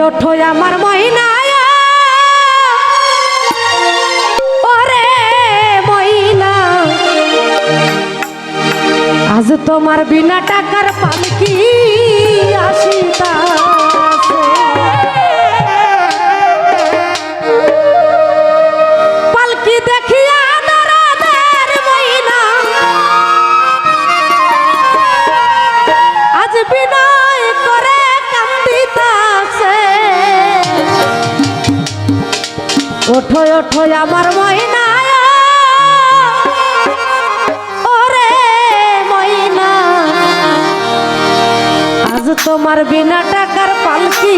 ওঠো আমার মহিনা আজ তোমার বিনা টাকার পালকি আসিতাছে আমার ময়না ওরে ময়না আজ তোমার বিনা টাকার পালকি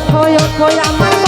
অথয় অথয় আমার